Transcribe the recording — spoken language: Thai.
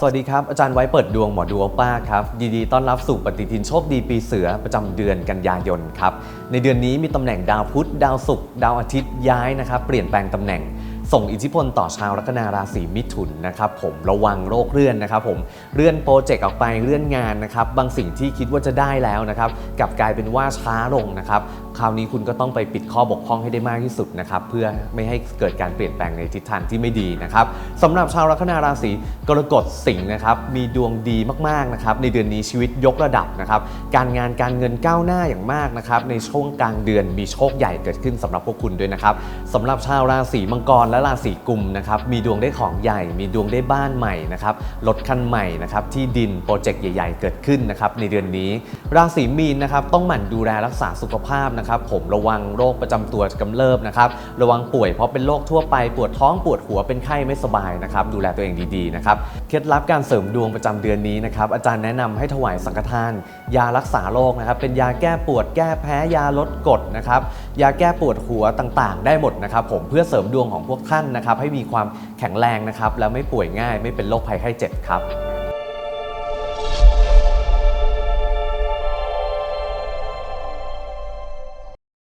สวัสดีครับ อาจารย์ไว้เปิดดวงหมอดูอป้าครับยินดีต้อนรับสู่ปฏิทินโชคดีปีเสือประจำเดือนกันยายนครับ ในเดือนนี้มีตำแหน่งดาวพุธ ดาวศุกร์ดาวอาทิตย์ย้ายนะครับ เปลี่ยนแปลงตำแหน่ง ส่งอิทธิพลต่อชาวลัคนาราศีมิถุนนะครับผมระวังโรคเลื่อนนะครับผมเลื่อนโปรเจกต์ออกไปเลื่อนงานนะครับบางสิ่งที่คิดว่าจะได้แล้วนะครับกลับกลายเป็นว่าช้าลงนะครับคราวนี้คุณก็ต้องไปปิดข้อบกพร่องให้ได้มากที่สุดนะครับเพื่อไม่ให้เกิดการเปลี่ยนแปลงในทิศทางที่ไม่ดีนะครับสำหรับชาวลัคนาราศีกรกฎสิงห์นะครับมีดวงดีมากๆนะครับในเดือนนี้ชีวิตยกระดับนะครับการงานการเงินก้าวหน้าอย่างมากนะครับในช่วงกลางเดือนมีโชคใหญ่เกิดขึ้นสำหรับพวกคุณด้วยนะครับสำหรับชาวราศีมังกรและราศีกุมนะครับมีดวงได้ของใหญ่ มีดวงได้บ้านใหม่นะครับรถคันใหม่นะครับที่ดินโปรเจกต์ใหญ่ๆ เกิดขึ้นนะครับในเดือนนี้ ราศีมีนนะครับต้องหมั่นดูแลรักษาสุขภาพนะครับผมระวังโรคประจำตัวกำเริบนะครับระวังป่วยเพราะเป็นโรคทั่วไปปวดท้องปวดหัวเป็นไข้ไม่สบายนะครับดูแลตัวเองดีๆนะครับเคล็ดลับการเสริมดวงประจำเดือนนี้นะครับอาจารย์แนะนำให้ถวายสังฆทาน ยารักษาโรคนะครับเป็นยาแก้ปวดแก้แพ้ยาลดกรดนะครับยาแก้ปวดหัวต่างๆ ได้หมดนะครับผมเพื่อเสริมดวงของพวกท่านนะครับให้มีความแข็งแรงนะครับแล้วไม่ป่วยง่ายไม่เป็นโรคภัยไข้เจ็บครับ